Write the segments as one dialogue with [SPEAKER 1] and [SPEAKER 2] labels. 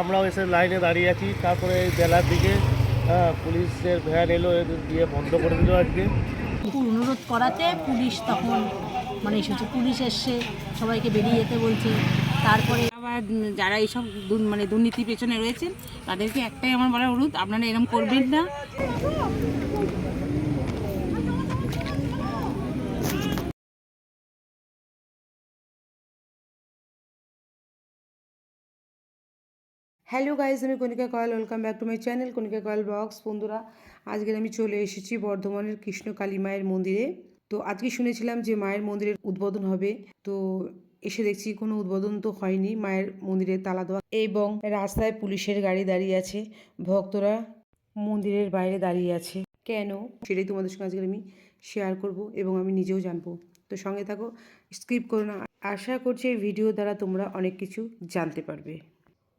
[SPEAKER 1] আমরাও এসে লাইনে দাঁড়িয়ে আছি। তারপরে বেলার দিকে পুলিশের ভ্যান এলো দিয়ে বন্ধ করে দিল আজকে।
[SPEAKER 2] অনুরোধ করাতে পুলিশ তখন মানে এসেছে। পুলিশ এসছে, সবাইকে বেরিয়ে যেতে বলছে। তারপরে
[SPEAKER 3] আবার যারা এইসব মানে দুর্নীতির পেছনে রয়েছেন, তাদেরকে একটাই আমার বলার অনুরোধ, আপনারা এরম করবেন না।
[SPEAKER 4] হ্যালো গাইজ আমি Kanika Koyel welcome back to my channel Kanika Koyel blogs বন্ধুরা আজকে আমি চলে এসেছি বর্ধমানের কৃষ্ণ কালী মায়ের মন্দিরে। তো আজকে শুনেছিলাম যে মায়ের মন্দিরের উদ্বোধন হবে। তো এসে দেখছি কোনো উদ্বোধন তো হয়নি, মায়ের মন্দিরে তালা দেওয়া এবং রাস্তায় পুলিশের গাড়ি দাঁড়িয়ে আছে। ভক্তরা মন্দিরের বাইরে দাঁড়িয়ে আছে। কেন? সেটাই তোমাদের সঙ্গে আজকে আমি শেয়ার করব এবং আমি নিজেও জানব। তো সঙ্গে থাকো স্কিপ করো না। আশা করছি এই ভিডিও দ্বারা তোমরা অনেক কিছু জানতে পারবে।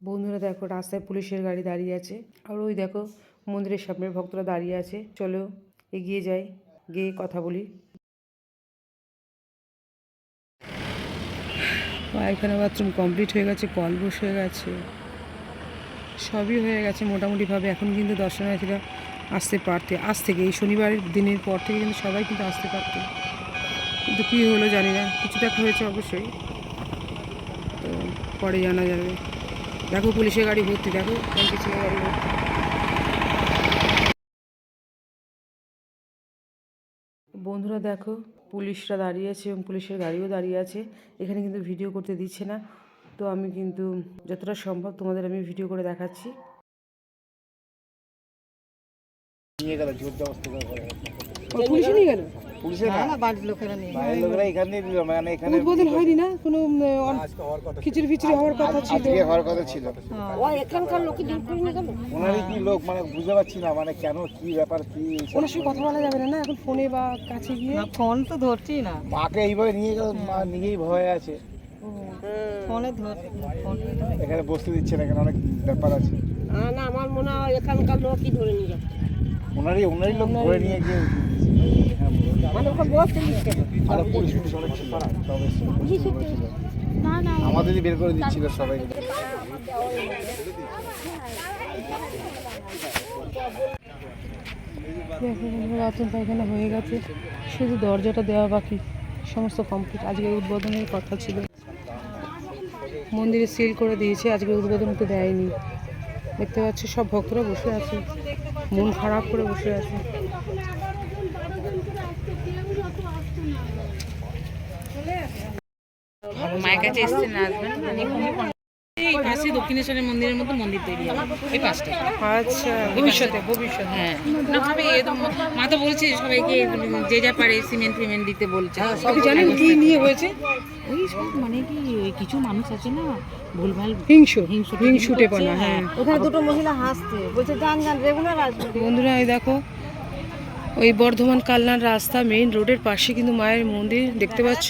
[SPEAKER 4] বন্ধুরা দেখো, রাস্তায় পুলিশের গাড়ি দাঁড়িয়ে আছে। আর ওই দেখো, মন্দিরের সামনে ভক্তরা দাঁড়িয়ে আছে। চলো, এগিয়ে যাই, গিয়ে কথা বলি। পায়খানা বাথরুম কমপ্লিট হয়ে গেছে, কল বস হয়ে গেছে। সবই হয়ে গেছে মোটামুটিভাবে। এখন কিন্তু দর্শনার্থীরা আসতে পারতে, আজ থেকে, এই শনিবারের দিনের পর থেকে কিন্তু সবাই কিন্তু আসতে পারতো। কিন্তু কী হলো জানি না কিছু একটা হয়েছে অবশ্যই। তো পরে জানা যাবে। দেখো পুলিশের গাড়ি ভর্তি দেখো ব্যাংকের ছেলে গাড়ি ভর্তি। বন্ধুরা দেখো পুলিশরা দাঁড়িয়ে আছে এবং পুলিশের গাড়িও দাঁড়িয়ে আছে। এখানে কিন্তু ভিডিও করতে দিচ্ছে না। তো আমি কিন্তু যতটা সম্ভব তোমাদের আমি ভিডিও করে দেখাচ্ছি।
[SPEAKER 1] নিয়ে গেল জোর জবস্তি করে করে
[SPEAKER 4] পুলিশে নিয়ে গেল?
[SPEAKER 1] পুলিশে না
[SPEAKER 2] বাড়ির লোকেরা নেই।
[SPEAKER 1] বাইরের লোকরা এখানে দিল মানে এখানে
[SPEAKER 4] উদ্বোধন হয়নি না? কোনো খিচুড়ি ফিচুড়ি হওয়ার কথা ছিল।
[SPEAKER 1] আজকে হওয়ার কথা ছিল।
[SPEAKER 2] ও এখানকার লোকে দূর করে গেল?
[SPEAKER 1] ওনারই কি লোক? মানে বুঝতে পারছি না মানে কেন কি ব্যাপার কি
[SPEAKER 4] ওনার কথা বলা যাবে না না? এখন ফোনে বা কাছে গিয়ে?
[SPEAKER 2] ফোন তো ধরছি না।
[SPEAKER 1] মাকে এইভাবে নিয়ে গেল মা নিজেই ভয় আছে।
[SPEAKER 2] ফোনে ধর
[SPEAKER 1] এখানে বসতে দিচ্ছে না এখানে অনেক ব্যাপার আছে।
[SPEAKER 2] না আমার মনে হয় এখানকার লোকই ধরে নিয়ে যাচ্ছে
[SPEAKER 1] ওনারই ওনারই লোক ধরে নিয়ে গিয়ে হ্যাঁ,
[SPEAKER 2] মানে।
[SPEAKER 1] আমাদেরই বের করে দিচ্ছিল
[SPEAKER 4] পায়খানা হয়ে গেছে। শুধু দরজাটা দেওয়া বাকি সমস্ত কমপ্লিট আজকে উদ্বোধনের কথা ছিল। মন্দিরে সিল করে দিয়েছে আজকে উদ্বোধন তো দেয়নি। দেখতে পাচ্ছি সব ভক্তরা বসে আছে। মন খারাপ করে বসে আছে।
[SPEAKER 3] মায়ের কাছে এসছেন আসবেন মানে এই পাশে দক্ষিণেশ্বরের মন্দিরের মতো মন্দির তৈরি হবে এই পাশটা।
[SPEAKER 4] আচ্ছা ভবিষ্যতে ভবিষ্যতে।
[SPEAKER 3] হ্যাঁ না হবে এ তো মা তো বলছে সবাইকে যে যা পারে সিমেন্ট ফিমেন্ট দিতে বলছে।
[SPEAKER 4] জানেন কি নিয়ে হয়েছে?
[SPEAKER 3] ওই সব মানে কি কিছু মানুষ আছে না ভুলভাল
[SPEAKER 4] হিংসু
[SPEAKER 3] হিংসুটে
[SPEAKER 4] হিংসুটে হ্যাঁ।
[SPEAKER 2] ওখানে দুটো মহিলা হাসছে বলছে যান যান রেগুলার আসবে।
[SPEAKER 4] বন্ধুরা এই দেখো ওই বর্ধমান কালনার রাস্তা মেইন রোডের পাশে কিন্তু মায়ের মন্দির দেখতে পাচ্ছ।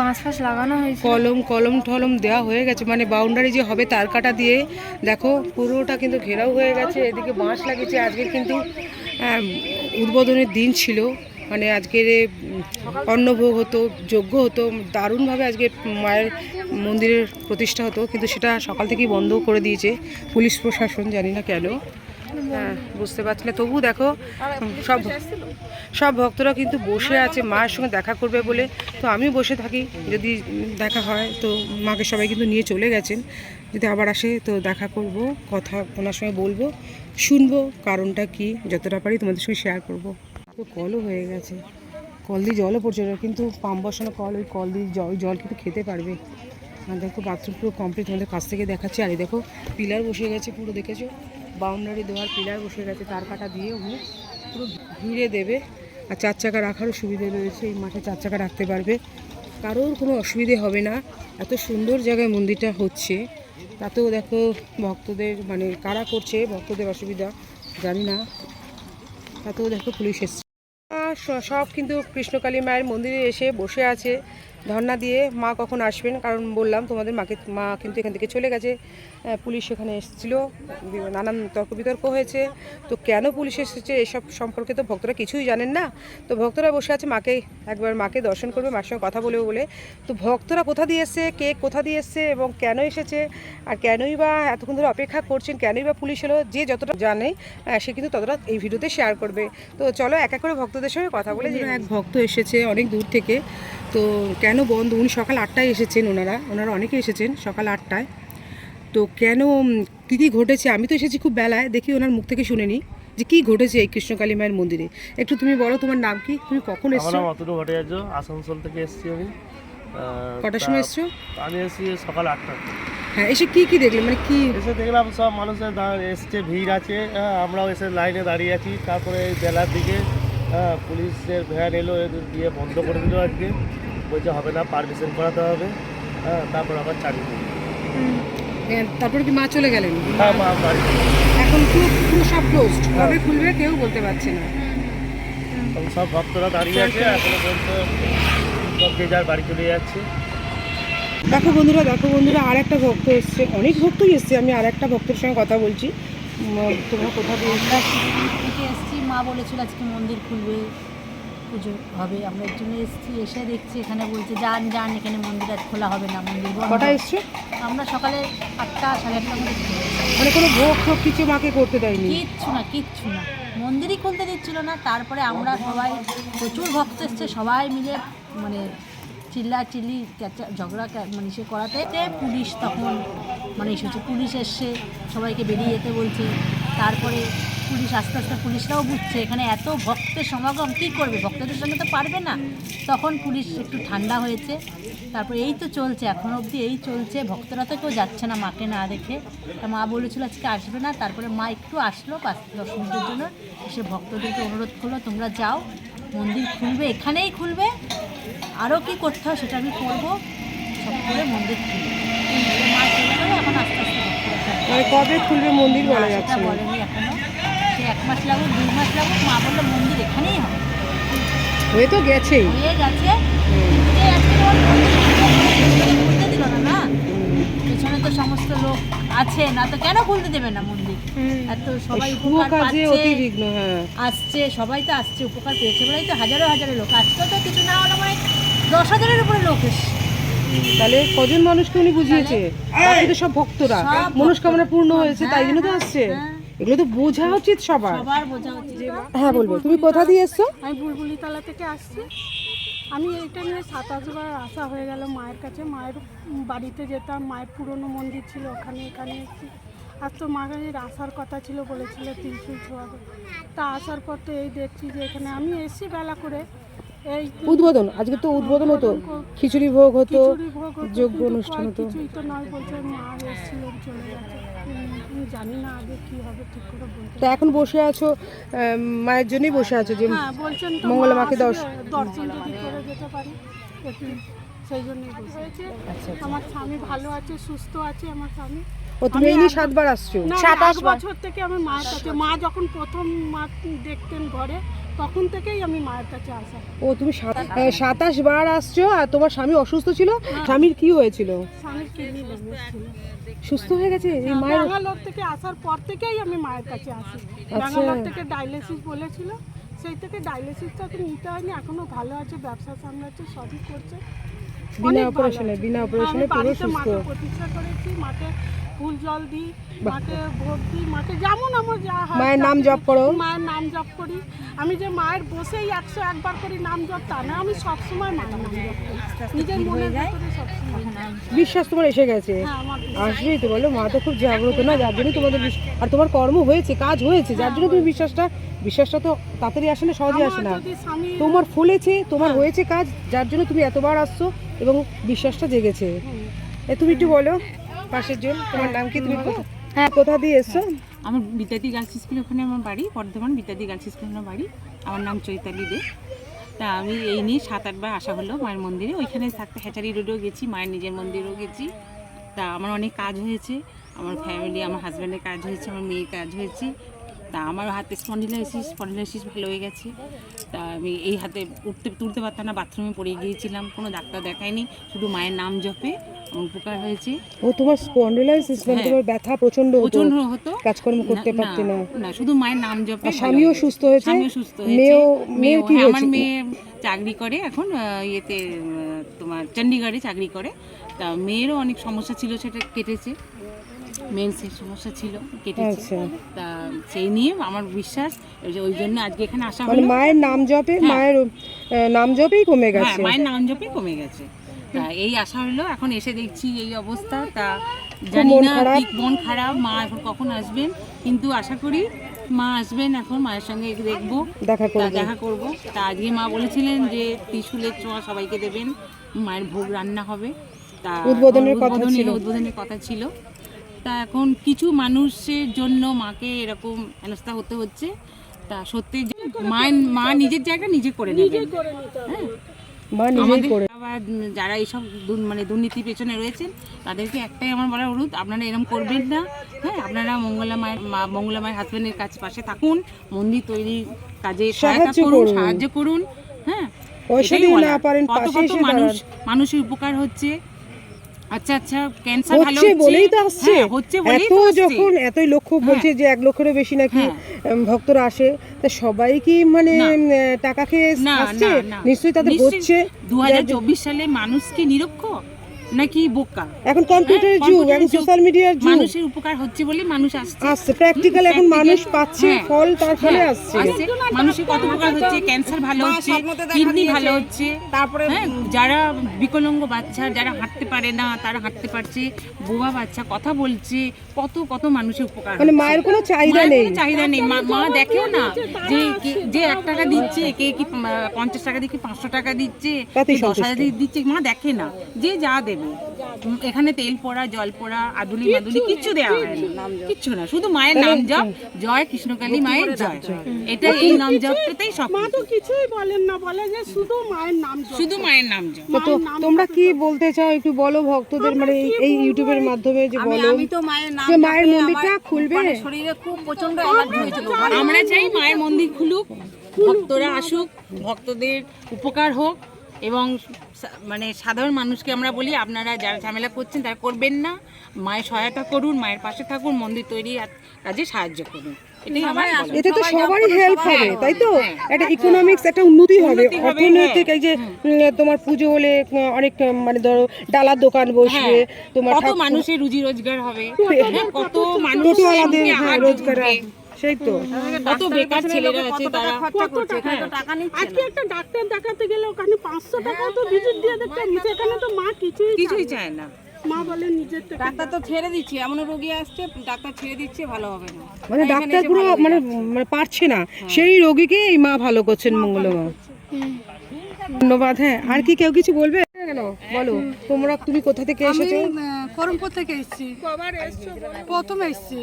[SPEAKER 2] বাঁশ ফাঁস লাগানো হয়েছে।
[SPEAKER 4] কলম কলম টলম দেওয়া হয়ে গেছে মানে বাউন্ডারি যে হবে তার কাটা দিয়ে। দেখো পুরোটা কিন্তু ঘেরাও হয়ে গেছে এদিকে বাঁশ লাগিয়েছে। আজকের কিন্তু উদ্বোধনের দিন ছিল। মানে আজকের অন্নভোগ হতো যজ্ঞ হতো দারুণভাবে আজকে মায়ের মন্দিরের প্রতিষ্ঠা হতো। কিন্তু সেটা সকাল থেকেই বন্ধ করে দিয়েছে পুলিশ প্রশাসন জানি না কেন। হ্যাঁ বুঝতে পারছি না। তবু দেখো, সব সব ভক্তরা কিন্তু বসে আছে, মায়ের সঙ্গে দেখা করবে বলে। তো আমি বসে থাকি, যদি দেখা হয়, তো মাকে সবাই কিন্তু নিয়ে চলে গেছেন। যদি আবার আসে, তো দেখা করব, কথা ওনার সঙ্গে বলব, শুনব কারণটা কি, যতটা পারি তোমাদের সঙ্গে শেয়ার করব। তো কলও হয়ে গেছে। কল দিয়ে জলও পড়ছে কিন্তু পাম্প বসানো কল, ওই কল দিয়ে জল জল কিন্তু খেতে পারবে। আর দেখো বাথরুম পুরো কমপ্লিট তোমাদের কাছ থেকে দেখাচ্ছি। আর দেখো পিলার বসে গেছে পুরো, দেখেছ? বাউন্ডারি দেওয়ার পিলার বসে গেছে, তার কাটা দিয়ে ওগুলো পুরো ঘিরে দেবে। আর চার চাকা রাখারও সুবিধে রয়েছে, এই মাঠে চার চাকা রাখতে পারবে। কারোর কোনো অসুবিধে হবে না, এত সুন্দর জায়গায় মন্দিরটা হচ্ছে। তাতেও দেখো ভক্তদের মানে কারা করছে, ভক্তদের অসুবিধা জানি না। তাতেও দেখো পুলিশ এসছে। সব কিন্তু কৃষ্ণকালী মায়ের মন্দিরে এসে বসে আছে। ধর্না দিয়ে মা কখন আসবেন? কারণ বললাম তোমাদের মাকে মা কিন্তু এখান থেকে চলে গেছে। পুলিশ এখানে এসেছিল। নানান তর্ক বিতর্ক হয়েছে। তো কেন পুলিশ এসেছে এসব সম্পর্কে তো ভক্তরা কিছুই জানেন না। তো ভক্তরা বসে আছে মাকে একবার মাকে দর্শন করবে মার সঙ্গে কথা বলবে বলে। তো ভক্তরা কোথা দিয়ে এসছে? কে কোথা দিয়ে এসছে? এবং কেন এসেছে? আর কেনই বা এতক্ষণ ধরে অপেক্ষা করছেন? কেনই বা পুলিশ এলো? যে যতটা জানে সে কিন্তু ততটা এই ভিডিওতে শেয়ার করবে। তো চলো এক এক করে ভক্তদের সঙ্গে কথা বলে যে এক ভক্ত এসেছে অনেক দূর থেকে। তো কেন বন্ধ? উনি সকাল আটটায় এসেছেন ওনারা। ওনারা অনেকে এসেছেন সকাল আটটায়। তো কেন কী কী ঘটেছে? আমি তো এসেছি খুব বেলায় দেখি ওনার মুখ থেকে শুনে নিই যে কী ঘটেছে এই কৃষ্ণকালী মায়ের মন্দিরে। একটু তুমি বলো তোমার নাম কি? তুমি কখন এসছো?
[SPEAKER 1] নাম অতনু ভট্টাচার্য আসানসোল থেকে এসেছি আমি।
[SPEAKER 4] কটার সময় এসছো?
[SPEAKER 1] আমি এসেছি সকাল আটটা।
[SPEAKER 4] হ্যাঁ এসে কি কি দেখলে? মানে কি
[SPEAKER 1] এসে দেখলাম সব মানুষের এসছে ভিড় আছে। হ্যাঁ, আমরাও এসে লাইনে দাঁড়িয়ে আছি। তারপরে বেলার দিকে হ্যাঁ, পুলিশের ভ্যান এলো এদের দিয়ে বন্ধ করে দিল আজকে। বলছে হবে না পারমিশন করাতে হবে। হ্যাঁ তারপর আবার।
[SPEAKER 4] হ্যাঁ, তারপরে কি মা চলে গেলেন?
[SPEAKER 1] হ্যাঁ মা বাড়ি
[SPEAKER 4] এখন পুরো পুরো সব ক্লোজড কবে খুলবে কেউ বলতে পারছে না।
[SPEAKER 1] সব ভক্তরা দাঁড়িয়ে আছে এখনও পর্যন্ত যে যার বাড়ি চলে যাচ্ছে।
[SPEAKER 4] দেখো বন্ধুরা দেখো বন্ধুরা আর একটা ভক্ত এসছে। অনেক ভক্তই এসছে আমি আর একটা ভক্তের সঙ্গে কথা বলছি। তোমরা কোথা দিয়ে এসেছি
[SPEAKER 2] মা বলেছিল আজকে মন্দির খুলবে। পুজো হবে। আমরা এর জন্য এসেছি এসে দেখছি এখানে বলছে যান যান এখানে মন্দির আজ খোলা হবে না মন্দির
[SPEAKER 4] কটা এসছো?
[SPEAKER 2] আমরা সকালে আটটা সাড়ে আটটা মধ্যে
[SPEAKER 4] মানে কোনো ভোগ ঠোক কিছু মাকে করতে দেয়নি?
[SPEAKER 2] কিচ্ছু না কিচ্ছু না। মন্দিরই খুলতে দিচ্ছিল না তারপরে আমরা সবাই প্রচুর ভক্ত এসছে সবাই মিলে মানে চিল্লা চিল্লি ক্যাচা- ঝগড়া মানে সে করাতে। পুলিশ তখন মানে এসেছে পুলিশ এসছে সবাইকে বেরিয়ে যেতে বলছে। তারপরে পুলিশ আস্তে আস্তে পুলিশরাও বুঝছে, এখানে এত ভক্তের সমাগম, কী করবে? ভক্তদের সঙ্গে তো পারবে না। তখন পুলিশ একটু ঠান্ডা হয়েছে। তারপর এই তো চলছে, এখন অবধি এই চলছে। ভক্তরা তো কেউ যাচ্ছে না মাকে না দেখে। তা মা বলেছিল আজকে আসবে না, তারপরে মা একটু আসলো, পাঁচ দশ মিনিটের জন্য। এসে ভক্তদেরকে অনুরোধ করল, তোমরা যাও, মন্দির খুলবে, এখানেই খুলবে। আরও কি করতে হয় সেটা আমি করব। সব করে মন্দির খুলবে। মা চলে এখন আস্তে
[SPEAKER 4] মানে কবে খুলবে মন্দির বলা যাচ্ছে না?
[SPEAKER 2] বলেনি এখনও। এক মাস লাগুক দুই মাস লাগুক মা বলল মন্দির এখানেই হবে।
[SPEAKER 4] হয়ে তো গেছেই।
[SPEAKER 2] হয়ে গেছে। দিল না না? পেছনে তো সমস্ত লোক আছে না তো কেন খুলতে দেবে না মন্দির? এত সবাই উপকার
[SPEAKER 4] কাজে হ্যাঁ।
[SPEAKER 2] আসছে সবাই তো আসছে উপকার পেয়েছে বলেই তো হাজারো হাজারো লোক। তো কিছু না হলো মানে দশ হাজারের উপরে লোক এসছে।
[SPEAKER 4] তাহলে কজন মানুষকে উনি বুঝিয়েছে? বাকি তো সব ভক্তরা। মনস্কামনা পূর্ণ হয়েছে তাই জন্য তো
[SPEAKER 2] হ্যাঁ,
[SPEAKER 4] আসছে।
[SPEAKER 2] হ্যাঁ।
[SPEAKER 4] এগুলো তো বোঝা উচিত সবার।
[SPEAKER 2] সবার বোঝা উচিত।
[SPEAKER 4] হ্যাঁ বলব। তুমি কোথা দিয়ে এসছো?
[SPEAKER 5] আমি বুলবুলিতলা থেকে আসছি। আমি এইটা নিয়ে সাতাশবার আসা হয়ে গেল মায়ের কাছে। মায়ের বাড়িতে যেতাম মায়ের পুরনো মন্দির ছিল ওখানে এখানে এসেছি আর তো মা মায়ের আসার কথা ছিল বলেছিল তিনশুল ছোঁয়াবে। তা আসার পর তো এই দেখছি যে এখানে আমি এসছি বেলা করে।
[SPEAKER 4] উদ্বোধন আজকে তো উদ্বোধন হতো খিচুড়ি ভোগ হতো
[SPEAKER 5] কিন্তু
[SPEAKER 4] অনুষ্ঠান হতো।
[SPEAKER 5] তো
[SPEAKER 4] এখন বসে আছো মায়ের জন্যই বসে আছো যে
[SPEAKER 5] হ্যাঁ
[SPEAKER 4] মঙ্গলা মাকে
[SPEAKER 5] দর্শন যদি করে যেতে পারি সেই জন্যই বসে আমার স্বামী ভালো আছে সুস্থ আছে আমার স্বামী।
[SPEAKER 4] ও তুমি এই নিয়ে সাতবার আসছো
[SPEAKER 5] এক বছর থেকে আমি মায়ের কাছে মা যখন প্রথম মা দেখতেন ঘরে তখন থেকেই আমি মায়ের কাছে আসা।
[SPEAKER 4] ও তুমি সাতাশ বার আসছো আর তোমার স্বামী অসুস্থ ছিল? স্বামীর কি হয়েছিল? সুস্থ হয়ে গেছে? এই মায়ের
[SPEAKER 5] ব্যাঙ্গালোর থেকে আসার পর থেকেই আমি মায়ের কাছে আসি। ব্যাঙ্গালোর থেকে ডায়ালিসিস বলেছিল। সেই থেকে ডায়ালিসিসটা তো নিতে হয়নি এখনও ভালো আছে ব্যবসা সামলাচ্ছে সবই করছে।
[SPEAKER 4] বিনা অপারেশনে বিনা অপারেশনে পুরো সুস্থ।
[SPEAKER 5] প্রতিষ্ঠা করেছি মাকে ফুল জল দিই মাকে ভোগ দিই মাকে যেমন আমার যা হয়
[SPEAKER 4] মায়ের নাম জপ করো?
[SPEAKER 5] মায়ের নাম জপ করি। আমি যে মায়ের বসেই একশো একবার করি নাম জপ তা না আমি সবসময় মায়ের নাম জপ করি। নিজের মনে যায়?
[SPEAKER 4] বিশ্বাস তোমার এসে গেছে।
[SPEAKER 5] হ্যাঁ
[SPEAKER 4] আসবেই তো বলো মা তো খুব জাগ্রত না যার জন্য তোমাদের আর তোমার কর্ম হয়েছে কাজ হয়েছে যার জন্য তুমি বিশ্বাসটা বিশ্বাসটা তো তাড়াতাড়ি আসে না সহজে আসে না। তোমার ফুলেছে তোমার হয়েছে কাজ যার জন্য তুমি এতবার আসছো এবং বিশ্বাসটা জেগেছে। তুমি একটু বলো পাশের জন তোমার নাম কি? তুমি কোথা- কোথা দিয়ে এসছো?
[SPEAKER 3] আমার বিদ্যাদি গার্লস স্কুল ওখানে আমার বাড়ি বর্ধমান বিদ্যাদি গার্লস স্কুল আমার বাড়ি। আমার নাম চৈতালি দে। তা আমি এই নিয়ে সাত আটবার আসা হলো মায়ের মন্দিরে। ওইখানে থাকতে হ্যাচারি রোডেও গেছি মায়ের নিজের মন্দিরেও গেছি। তা আমার অনেক কাজ হয়েছে আমার ফ্যামিলি আমার হাজব্যান্ডের কাজ হয়েছে আমার মেয়ের কাজ হয়েছে। তা আমার হাতে স্পন্ডিলাইসিস স্পন্ডিলাইসিস ভালো হয়ে গেছে। তা আমি এই হাতে উঠতে তুলতে পারতাম না বাথরুমে পড়ে গিয়েছিলাম কোনো ডাক্তার দেখায়নি শুধু মায়ের নাম জপে আমার উপকার হয়েছে।
[SPEAKER 4] ও তোমার স্পন্ডিলাইসিস মানে
[SPEAKER 3] হ্যাঁ।
[SPEAKER 4] তোমার ব্যথা প্রচণ্ড হতো
[SPEAKER 3] প্রচণ্ড হতো।
[SPEAKER 4] কাজকর্ম করতে পারতে না।
[SPEAKER 3] না শুধু মায়ের নাম জপে
[SPEAKER 4] স্বামীও সুস্থ। হয়েছে?
[SPEAKER 3] স্বামীও সুস্থ হয়েছে।
[SPEAKER 4] মেয়েও- মেয়ের কি
[SPEAKER 3] হ্যাঁ, আমার মেয়ে চাকরি করে এখন ইয়েতে তোমার চণ্ডীগড়ে চাকরি করে। তা মেয়েরও অনেক সমস্যা ছিল সেটা কেটেছে। মেন্সের সমস্যা ছিল কেটেছে।
[SPEAKER 4] আচ্ছা।
[SPEAKER 3] তা সেই নিয়ে আমার বিশ্বাস ওই জন্য আজকে এখানে আসা
[SPEAKER 4] মানে
[SPEAKER 3] হলো।
[SPEAKER 4] মায়ের নাম জপে মায়ের নাম জপেই কমে
[SPEAKER 3] হ্যাঁ
[SPEAKER 4] গেছে।
[SPEAKER 3] মায়ের নাম জপে কমে গেছে। তা এই আশা হলো এখন এসে দেখছি এই অবস্থা। তা জানি না। ঠিক মন খারাপ মা এখন কখন আসবেন? কিন্তু আশা করি মা আসবেন এখন মায়ের সঙ্গে দেখব।
[SPEAKER 4] দেখা
[SPEAKER 3] তা দেখা করব। তা আজকে মা বলেছিলেন যে ত্রিশুলের ছোঁয়া সবাইকে দেবেন মায়ের ভোগ রান্না হবে। তা
[SPEAKER 4] উদ্বোধনের কথা ছিল।
[SPEAKER 3] উদ্বোধনের কথা ছিল। তা এখন কিছু মানুষের জন্য মাকে এরকম হেনস্থা হতে হচ্ছে। তা সত্যি মায়ের মা নিজের জায়গা নিজে করে নেবেন। হ্যাঁ।
[SPEAKER 4] মা
[SPEAKER 3] যারা এইসব মানে দুর্নীতির পেছনে রয়েছেন তাদেরকে একটাই আমার বলার অনুরোধ আপনারা এরকম করবেন না। হ্যাঁ আপনারা মঙ্গলা মায়ের মা- মঙ্গলা মায়ের হাজবেন্ডের কাছে পাশে থাকুন মন্দির তৈরি কাজে সহায়তা
[SPEAKER 4] সাহায্য
[SPEAKER 3] করুন। সাহায্য করুন। হ্যাঁ কত কত মানুষ মানুষের উপকার হচ্ছে। আচ্ছা আচ্ছা ক্যান্সার ভালো
[SPEAKER 4] হচ্ছে
[SPEAKER 3] হচ্ছে?
[SPEAKER 4] বলেই তো আসছে।
[SPEAKER 3] হ্যাঁ, হচ্ছে বলেই
[SPEAKER 4] এত
[SPEAKER 3] তো
[SPEAKER 4] যখন এতই লক্ষ্য বলছে যে এক লক্ষেরও বেশি নাকি
[SPEAKER 3] হ্যাঁ।
[SPEAKER 4] ভক্তরা আসে তা সবাই কি মানে টাকা খেয়ে আসছে? নিশ্চয়ই তাদের হচ্ছে।
[SPEAKER 3] দু হাজার চব্বিশ সালে মানুষ কি নিরক্ষর নাকি বোকা?
[SPEAKER 4] এখন কম্পিউটারের
[SPEAKER 3] হ্যাঁ,
[SPEAKER 4] যুগ এখন সোশ্যাল মিডিয়ার যুগ।
[SPEAKER 3] মানুষের উপকার হচ্ছে বলে মানুষ আসছে।
[SPEAKER 4] আসছে প্র্যাকটিক্যাল এখন মানুষ পাচ্ছে
[SPEAKER 3] হ্যাঁ।
[SPEAKER 4] ফল তার ফলে
[SPEAKER 3] হ্যাঁ,
[SPEAKER 4] আসছে।
[SPEAKER 3] মানুষের কত উপকার হচ্ছে ক্যান্সার ভালো হচ্ছে কিডনি ভালো হচ্ছে তারপরে যারা বিকলাঙ্গ বাচ্চা যারা হাঁটতে পারে না তারা হাঁটতে পারছে বোবা বাচ্চা কথা বলছে কত কত মানুষের উপকার
[SPEAKER 4] মানে মায়ের কোনো চাহিদা নেই।
[SPEAKER 3] চাহিদা নেই। মা মা দেখেও না যে যে এক টাকা দিচ্ছে কে কি পঞ্চাশ টাকা দিয়ে কি পাঁচশো টাকা দিচ্ছে দশ হাজার দিয়ে দিচ্ছে মা দেখে না। যে যা দেবে। এখানে তেল পড়া জল পড়া আদুলি মাদুলি কিচ্ছু দেওয়া হয় না। কিচ্ছু না শুধু মায়ের নাম জপ জয় কৃষ্ণকালী মায়ের জয় এটা এই নাম জপটাতেই সব
[SPEAKER 5] মা তো কিছুই বলেন না বলে যে শুধু মায়ের নাম জপ।
[SPEAKER 3] শুধু মায়ের নাম জপ।
[SPEAKER 4] তো তোমরা কি বলতে চাও একটু বলো ভক্তদের মানে এই- ইউটিউবের মাধ্যমে যে বলো
[SPEAKER 2] আমি তো মায়ের নাম
[SPEAKER 4] যে মায়ের মন্দিরটা খুলবে
[SPEAKER 2] মানে শরীরে খুব প্রচণ্ড অ্যালার্জি হয়েছিল।
[SPEAKER 3] আমরা চাই মায়ের মন্দির খুলুক ভক্তরা আসুক ভক্তদের উপকার হোক। এবং মানে সাধারণ মানুষকে আমরা বলি আপনারা যারা ঝামেলা করছেন তারা করবেন না। মায়ের সহায়তা করুন মায়ের পাশে থাকুন মন্দির তৈরি কাজে সাহায্য করুন।
[SPEAKER 4] এতে তো সবারই হেল্প হবে তাই তো? একটা ইকোনমিক্স একটা উন্নতি হবে। অর্থনৈতিক এই যে তোমার পুজো হলে অনেক মানে ধরো ডালার দোকান বসবে
[SPEAKER 3] হ্যাঁ,
[SPEAKER 4] তোমার
[SPEAKER 3] কত মানুষের রুজি রোজগার হবে? হ্যাঁ, কত মানুষ
[SPEAKER 4] হ্যাঁ রোজগার। সেই তো।
[SPEAKER 3] কত বেকার ছেলেরা আছে তারা?
[SPEAKER 5] কত টাকা? আজকে একটা ডাক্তার দেখাতে গেলে ওখানে পাঁচশো টাকা তো ভিজিট দিয়ে সেখানে তো মা কিছুই
[SPEAKER 3] কিছুই
[SPEAKER 5] চায়
[SPEAKER 3] না।
[SPEAKER 5] মা বলে নিজের থেকে
[SPEAKER 6] ডাক্তার তো ছেড়ে দিচ্ছে। এমন রোগী আসছে ডাক্তার ছেড়ে দিচ্ছে ভালো হবে না।
[SPEAKER 4] মানে ডাক্তার পুরো মানে মানে পারছে না। সেই রোগীকে এই মা ভালো করছেন মঙ্গলমা ধন্যবাদ। হ্যাঁ আর কি কেউ কিছু বলবে? কেন? বলো তোমরা তুমি কোথা থেকে এসেছ?
[SPEAKER 5] করমপুর থেকে এসেছি। প্রথমে এসেছি।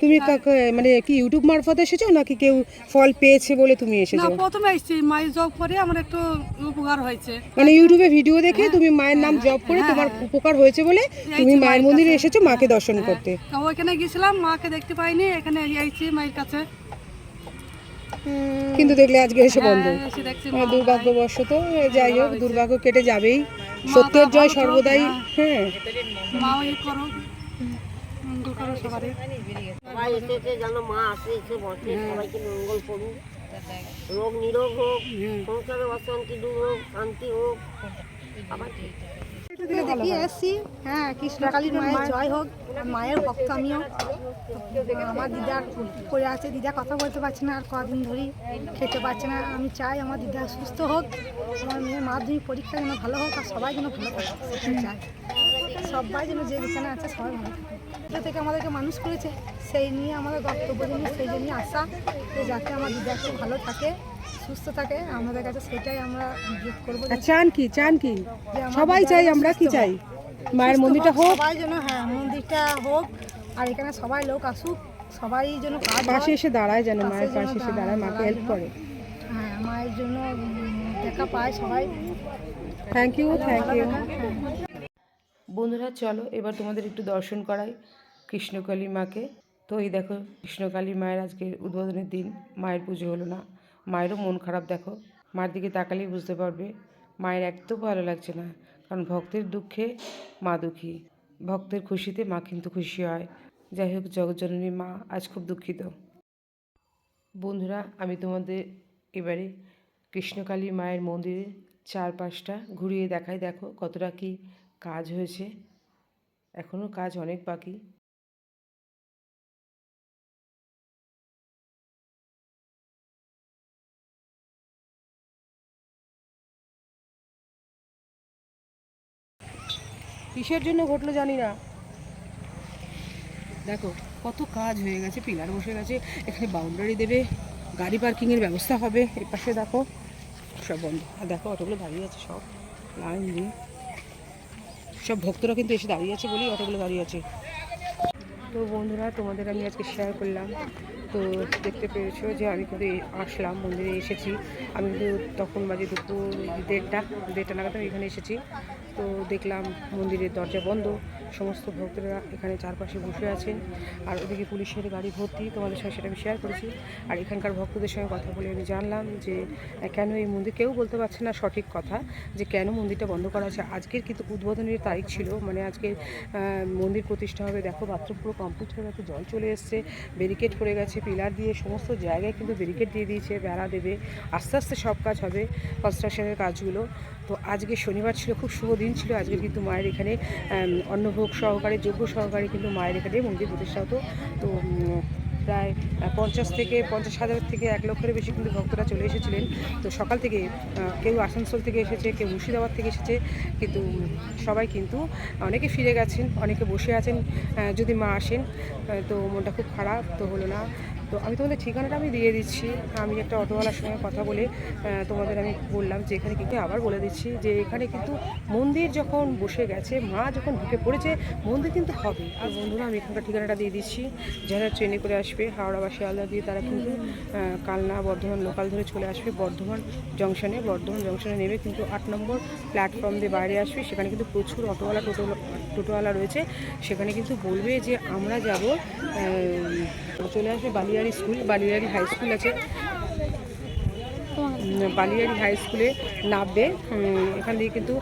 [SPEAKER 4] তুমি কাকে- মানে কি ইউটিউব মারফত এসেছ নাকি কেউ ফল পেয়েছে বলে তুমি
[SPEAKER 5] না প্রথমে এসেছি মায়ের জব করে আমার একটু উপকার হয়েছে।
[SPEAKER 4] মানে ইউটিউবে ভিডিও দেখে তুমি মায়ের নাম জপ করে তোমার উপকার হয়েছে বলে তুমি মায়ের মন্দিরে এসেছ মাকে দর্শন করতে।
[SPEAKER 5] ওইখানে গেছিলাম মাকে দেখতে পাইনি এখানে এসেছি মায়ের কাছে।
[SPEAKER 4] কিন্তু দেখলে আজকে এসে বন্ধ।
[SPEAKER 5] হ্যাঁ,
[SPEAKER 4] দুর্ভাগ্যবশত যাই হোক দুর্ভাগ্য কেটে যাবেই। সত্যের জয় সর্বদাই হ্যাঁ।
[SPEAKER 5] সবারই।
[SPEAKER 7] সবাই এসেছে যেন মা আসে এসে বসে সবাইকে মঙ্গল করুক। রোগ নিরোগ হোক সংসারে অশান্তি দূর হোক শান্তি হোক। আবার
[SPEAKER 2] দেখি এসছি হ্যাঁ কৃষ্ণকালী মায়ের জয় হোক মায়ের ভক্ত আমিও আমার দিদা পড়ে আছে দিদা কথা বলতে পারছে না আর কদিন ধরেই খেতে পারছে না। আমি চাই আমার দিদা সুস্থ হোক আমার মেয়ের মাধ্যমিক পরীক্ষা যেন ভালো হোক আর সবাই যেন ভালো থাকে চাই। সবাই যেন যে যেখানে আছে সবাই ভালো থাকে। থেকে আমাদেরকে মানুষ করেছে। সেই নিয়ে আমাদের বক্তব্য জন্য সেই জন্য আশা যে যাতে আমার একটু ভালো থাকে সুস্থ থাকে আমাদের কাছে সেটাই আমরা করব।
[SPEAKER 4] চান কি চান কি? সবাই চাই আমরা কি চাই? মায়ের মন্দিরটা হোক।
[SPEAKER 2] সবাই যেন হ্যাঁ মন্দিরটা হোক আর এখানে সবাই লোক আসুক সবাই যেন
[SPEAKER 4] পাশে এসে দাঁড়ায় যেন মায়ের
[SPEAKER 2] পাশে
[SPEAKER 4] এসে দাঁড়ায় মাকে হেল্প করে।
[SPEAKER 2] হ্যাঁ মায়ের জন্য দেখা পায় সবাই।
[SPEAKER 4] থ্যাংক ইউ থ্যাংক ইউ বন্ধুরা, চলো এবার তোমাদের একটু দর্শন করাই কৃষ্ণকালী মাকে। তো এই দেখো, কৃষ্ণকালী মায়ের আজকে উদ্বোধনের দিন। মায়ের পুজো হলো না। মায়েরও মন খারাপ, দেখো। মায়ের দিকে তাকালেই বুঝতে পারবে, মায়ের একদম ভালো লাগছে না, কারণ ভক্তের দুঃখে মা দুঃখী। ভক্তের খুশিতে মা কিন্তু খুশি হয়। যাই হোক, জগজ্জননী মা আজ খুব দুঃখিত। বন্ধুরা, আমি তোমাদের এবারে কৃষ্ণকালী মায়ের মন্দিরের চারপাশটা ঘুরিয়ে দেখাই। দেখো কতটা কি কাজ হয়েছে। এখনও কাজ অনেক বাকি। কিসের জন্য ঘটলো জানি না। দেখো, কত কাজ হয়ে গেছে, পিলার বসে গেছে, এখানে বাউন্ডারি দেবে, গাড়ি পার্কিংয়ের ব্যবস্থা হবে এই পাশে দেখো, সব বন্ধ। আর দেখো অটোগুলো দাঁড়িয়ে আছে, সব লাইন দিয়ে সব ভক্তরা কিন্তু এসে দাঁড়িয়ে আছে বলেই অটোগুলো দাঁড়িয়ে আছে। তো বন্ধুরা, তোমাদের আমি আজকে শেয়ার করলাম। তো দেখতে পেরেছ যে আমি কিন্তু আসলাম, মন্দিরে এসেছি। আমি কিন্তু তখন বাজে দুপুর দেড়টা দেড়টা নাগাদ আমি এখানে এসেছি। তো দেখলাম মন্দিরের দরজা বন্ধ। সমস্ত ভক্তরা এখানে চারপাশে বসে আছেন। আর ওদিকে পুলিশের গাড়ি ভর্তি তোমাদের সঙ্গে সেটা আমি শেয়ার করেছি। আর এখানকার ভক্তদের সঙ্গে কথা বলে আমি জানলাম যে কেন এই মন্দির কেউ বলতে পারছে না সঠিক কথা যে কেন মন্দিরটা বন্ধ করা হয়েছে। আজকের কিন্তু উদ্বোধনের তারিখ ছিল মানে আজকে মন্দির প্রতিষ্ঠা হবে। দেখো বাথরুম পুরো কমপ্লিট হয়ে গেছে জল চলে এসছে ব্যারিকেড করে গেছে পিলার দিয়ে সমস্ত জায়গায় কিন্তু ব্যারিকেড দিয়ে দিয়েছে বেড়া দেবে আস্তে আস্তে সব কাজ হবে কনস্ট্রাকশনের কাজগুলো। তো আজকে শনিবার ছিল খুব শুভ দিন ছিল আজকে কিন্তু মায়ের এখানে আম, অন্নভোগ সহকারে, যোগ্য সহকারে কিন্তু মায়ের এখানে মন্দির প্রতিষ্ঠা হতো তো প্রায় পঞ্চাশ থেকে, পঞ্চাশ হাজার থেকে এক লক্ষের বেশি কিন্তু ভক্তরা চলে এসেছিলেন। তো সকাল থেকে কেউ আসানসোল থেকে এসেছে, কেউ মুর্শিদাবাদ থেকে এসেছে। কিন্তু সবাই কিন্তু অনেকে ফিরে গেছেন, অনেকে বসে আছেন যদি মা আসেন তো মনটা খুব খারাপ, তো হলো না। তো আমি তোমাদের ঠিকানাটা আমি দিয়ে দিচ্ছি। আমি একটা অটোওয়ালার সঙ্গে কথা বলে তোমাদের আমি বললাম যে এখানে কিন্তু আবার বলে দিচ্ছি যে এখানে কিন্তু মন্দির যখন বসে গেছে, মা যখন ঢুকে পড়েছে, মন্দির কিন্তু হবে। আর বন্ধুরা, আমি এখানকার ঠিকানাটা দিয়ে দিচ্ছি। যারা ট্রেনে করে আসবে, হাওড়া বা শিয়ালদা দিয়ে, তারা কিন্তু কালনা, বর্ধমান লোকাল ধরে চলে আসবে। বর্ধমান জংশনে বর্ধমান জংশনে নেবে কিন্তু আট নম্বর প্ল্যাটফর্ম দিয়ে বাইরে আসবে। সেখানে কিন্তু প্রচুর অটোওয়ালা, টোটো, টোটোওয়ালা রয়েছে। সেখানে কিন্তু বলবে যে আমরা যাব চলে আসবে Baliyari school Baliyari high school আছে। বালিয়ারি হাই স্কুলে নামবে। এখান দিয়ে কিন্তু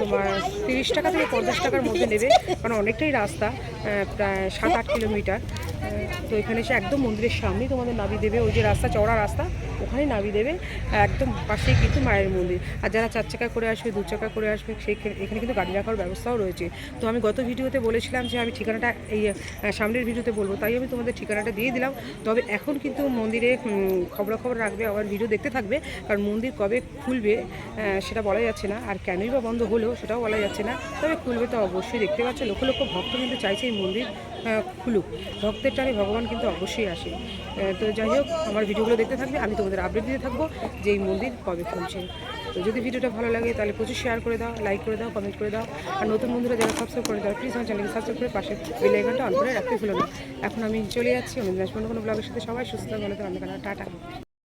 [SPEAKER 4] তোমার তিরিশ টাকা থেকে পঞ্চাশ টাকার মধ্যে নেবে। কারণ অনেকটাই রাস্তা প্রায় সাত আট কিলোমিটার। তো এখানে এসে একদম মন্দিরের সামনেই তোমাদের নামিয়ে দেবে। ওই যে রাস্তা, চওড়া রাস্তা ওখানেই নামিয়ে দেবে একদম পাশেই কিন্তু মায়ের মন্দির। আর যারা চার চাকা করে আসবে, দু চাকা করে আসবে, সেই এখানে কিন্তু গাড়ি রাখার ব্যবস্থাও রয়েছে। তো আমি গত ভিডিওতে বলেছিলাম যে আমি ঠিকানাটা এই সামনের ভিডিওতে বলব, তাই আমি তোমাদের ঠিকানাটা দিয়ে দিলাম। তবে এখন কিন্তু মন্দিরে খবরাখবর রাখবে, আবার ভিডিও দেখতে থাকবে, কারণ মন্দির কবে খুলবে সেটা বলা যাচ্ছে না। আর কেনই বা বন্ধ হলেও সেটাও বলা যাচ্ছে না। তবে খুলবে তো অবশ্যই, দেখতে পাচ্ছ, লক্ষ লক্ষ ভক্ত কিন্তু চাইছে এই মন্দির খুলুক। ভক্তের টানে ভগবান কিন্তু অবশ্যই আসে। তো যাই হোক, আমার ভিডিওগুলো দেখতে থাকবে, আমি তোমাদের আপডেট দিতে থাকব যে এই মন্দির কবে খুলছে। তো যদি ভিডিওটা ভালো লাগে তাহলে প্রচুর শেয়ার করে দাও লাইক করে দাও কমেন্ট করে দাও। আর নতুন বন্ধুরা যারা সাবস্ক্রাইব করে দাও প্লিজ আমার চ্যানেলকে সাবস্ক্রাইব করে পাশে বেল আইকনটা অন করে রাখতে ভুলো না। এখন আমি চলে যাচ্ছি, আমি কোনো কোনো ব্লগের সাথে। সবাই সুস্থ ভালো আমি টাটা।